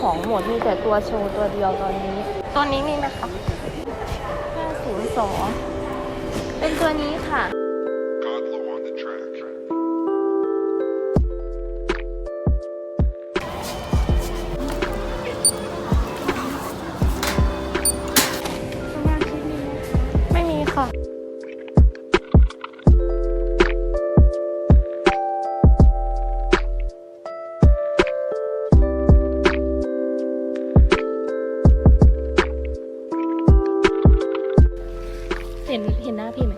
ของหมดมีแต่ตัวโชว์ตัวเดียวตอนนี้ ตัวนี้มีไหมคะ502 เป็นตัวนี้ค่ะ เห็นเห็นหน้าพี่ไหม